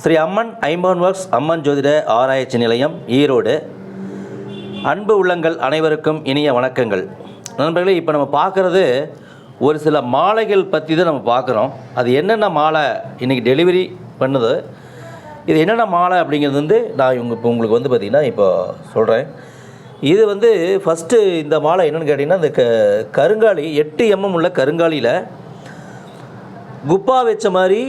ஸ்ரீ அம்மன் ஐம்பன் works அம்மன் ஜோதிட ஆராய்ச்சி நிலையம் ஈரோடு. அன்பு உள்ளங்கள் அனைவருக்கும் இனிய வணக்கங்கள். நண்பர்களே இப்போ நம்ம பார்க்குறது ஒரு சில மாலைகள் பற்றி தான் நம்ம பார்க்குறோம். அது என்னென்ன மாலை இன்றைக்கி டெலிவரி பண்ணுது இது என்னென்ன மாலை அப்படிங்கிறது வந்து நான் இவங்க இப்போ உங்களுக்கு வந்து பார்த்திங்கன்னா இப்போ சொல்கிறேன் இது வந்து ஃபஸ்ட்டு இந்த மாலை என்னென்னு கேட்டிங்கன்னா இந்த க கருங்காலி எட்டு எம்எம் உள்ள கருங்காலியில் குப்பா வச்ச மாதிரி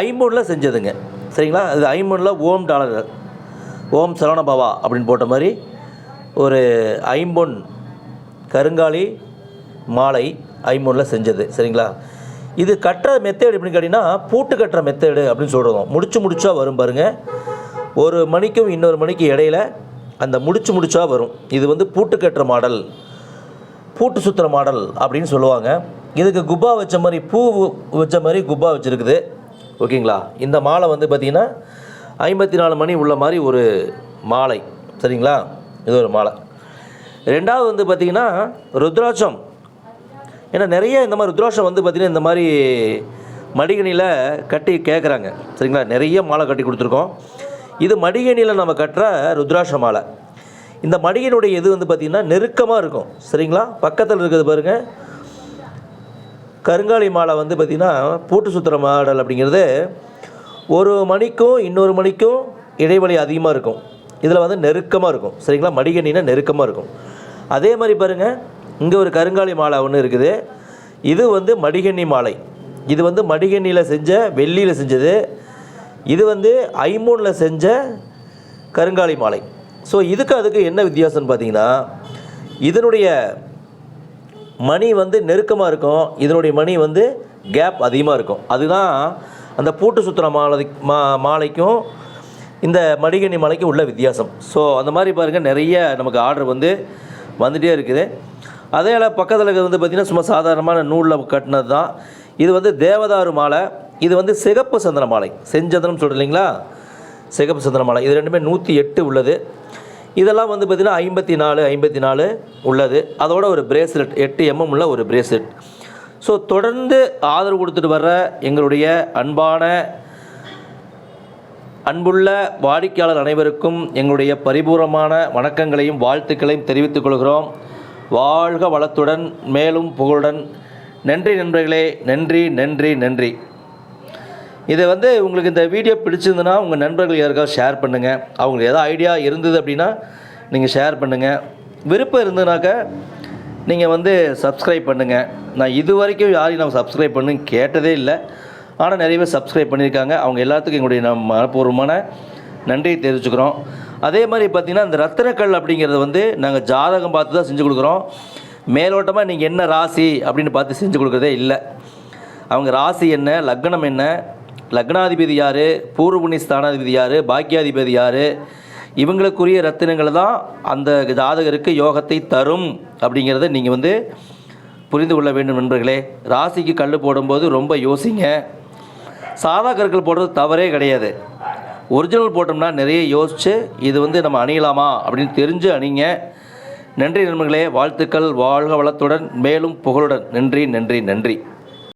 ஐம்பொன்னில் செஞ்சதுங்க. சரிங்களா? அது ஐம்பொன்னில் ஓம் டாலர். ஓம் சரவணபவா அப்படின்னு போட்ட மாதிரி ஒரு ஐம்பொன் கருங்காலி மாலை ஐம்பொன்னில் செஞ்சது. சரிங்களா? இது கட்டுற மெத்தேடு எப்படின்னு கேட்டிங்கன்னா பூட்டு கட்டுற மெத்தேடு அப்படின்னு சொல்கிறோம் முடிச்சு முடிச்சா வரும் பாருங்கள் ஒரு மணிக்கும் இன்னொரு மணிக்கு இடையில அந்த முடிச்சு முடிச்சா வரும். இது வந்து பூட்டு கட்டுற மாடல். பூட்டு சுத்துற மாடல் அப்படின்னு சொல்லுவாங்க. இதுக்கு குப்பா வச்ச மாதிரி பூ வச்ச மாதிரி குப்பா வச்சுருக்குது. ஓகேங்களா? இந்த மாலை வந்து பார்த்திங்கன்னா ஐம்பத்தி நாலு மணி உள்ள மாதிரி ஒரு மாலை. சரிங்களா? இது ஒரு மாலை. ரெண்டாவது வந்து பார்த்திங்கன்னா ருத்ராட்சம். ஏன்னா நிறைய இந்த மாதிரி ருத்ராட்சம் வந்து பார்த்திங்கன்னா இந்த மாதிரி மடிகணியில் கட்டி கேட்குறாங்க சரிங்களா? நிறைய மாலை கட்டி கொடுத்துருக்கோம். இது மடிகணியில் நம்ம கட்டுற ருத்ராட்ச மாலை. இந்த மடிகனுடைய இது வந்து பார்த்திங்கன்னா நெருக்கமாக இருக்கும். சரிங்களா? பக்கத்தில் இருக்கிறது பாருங்கள் கருங்காலி மாலை வந்து பார்த்திங்கன்னா பூட்டு சுத்துற மாடல் அப்படிங்கிறது ஒரு மணிக்கும் இன்னொரு மணிக்கும் இடைவெளி அதிகமாக இருக்கும். இதில் வந்து நெருக்கமாக இருக்கும். சரிங்களா? மடிகணினா நெருக்கமாக இருக்கும். அதே மாதிரி பாருங்கள் இங்கே ஒரு கருங்காலி மாலை ஒன்று இருக்குது. இது வந்து மடிகண்ணி மாலை. இது வந்து மடிகண்ணியில் செஞ்ச வெள்ளியில் செஞ்சது. இது வந்து ஐமூனில் செஞ்ச கருங்காலி மாலை. ஸோ இதுக்கு அதுக்கு என்ன வித்தியாசம்னு பார்த்தீங்கன்னா இதனுடைய மணி வந்து நெருக்கமாக இருக்கும். இதனுடைய மணி வந்து கேப் அதிகமாக இருக்கும். அதுதான் அந்த பூட்டு சுத்துற மாலை மா மாலைக்கும் இந்த மடிகணி மாலைக்கும் உள்ள வித்தியாசம். ஸோ அந்த மாதிரி பாருங்கள் நிறைய நமக்கு ஆர்டர் வந்து வந்துகிட்டே இருக்குது. அதே பக்கத்தில் இருக்கிறது வந்து பார்த்திங்கன்னா சும்மா சாதாரணமான நூலில் கட்டினது தான் இது வந்து தேவதாரு மாலை. இது வந்து சிகப்பு சந்தன மாலை. செஞ்சந்தனம் சொல்கிறீங்களா சிகப்பு சந்தன மாலை. இது ரெண்டுமே நூற்றி எட்டு உள்ளது. இதெல்லாம் வந்து பார்த்திங்கன்னா ஐம்பத்தி நாலு ஐம்பத்தி நாலு உள்ளது. அதோட ஒரு பிரேஸ்லெட் எட்டு எம்எம் உள்ள ஒரு பிரேஸ்லெட் ஸோ தொடர்ந்து ஆதரவு கொடுத்துட்டு வர்ற எங்களுடைய அன்பான அன்புள்ள வாடிக்கையாளர் அனைவருக்கும் எங்களுடைய பரிபூர்ணமான வணக்கங்களையும் வாழ்த்துக்களையும் தெரிவித்துக் கொள்கிறோம். வாழ்க வளத்துடன் மேலும் புகழுடன். நன்றி நண்பர்களே நன்றி நன்றி நன்றி. இதை வந்து உங்களுக்கு இந்த வீடியோ பிடிச்சிருந்துன்னா உங்கள் நண்பர்கள் யாருக்காவது ஷேர் பண்ணுங்கள் அவங்களுக்கு ஏதாவது ஐடியா இருந்தது அப்படின்னா நீங்கள் ஷேர் பண்ணுங்கள் விருப்பம் இருந்ததுனாக்கா நீங்கள் வந்து சப்ஸ்கிரைப் பண்ணுங்கள் நான் இது வரைக்கும் யாரையும் நான் சப்ஸ்கிரைப் பண்ணுன்னு கேட்டதே இல்லை. ஆனால் நிறைய பேர் சப்ஸ்கிரைப் பண்ணியிருக்காங்க. அவங்க எல்லாத்துக்கும் எங்களுடைய நம்ம மனப்பூர்வமான நன்றியை தெரிவிச்சுக்கிறோம். அதே மாதிரி பார்த்திங்கன்னா இந்த ரத்தினக்கல் அப்படிங்கிறது வந்து நாங்கள் ஜாதகம் பார்த்து தான் செஞ்சு கொடுக்குறோம். மேலோட்டமாக நீங்கள் என்ன ராசி அப்படின்னு பார்த்து செஞ்சு கொடுக்குறதே இல்லை. அவங்க ராசி என்ன லக்னம் என்ன லக்னாதிபதி யார்? பூர்வபுணி ஸ்தானாதிபதி யார்? பாக்கியாதிபதி யார்? இவங்களுக்குரிய ரத்தினங்கள் தான் அந்த ஜாதகருக்கு யோகத்தை தரும் அப்படிங்கிறத நீங்கள் வந்து புரிந்து கொள்ள வேண்டும் நண்பர்களே. ராசிக்கு கல் போடும்போது ரொம்ப யோசிங்க. சாதா கற்கள் போடுறது தவறே கிடையாது. ஒரிஜினல் போட்டோம்னா நிறைய யோசித்து இது வந்து நம்ம அணியலாமா அப்படின்னு தெரிஞ்சு அணிங்க. நன்றி நண்பர்களே. வாழ்த்துக்கள். வாழ்க வளத்துடன். மேலும் புகழுடன். நன்றி நன்றி நன்றி.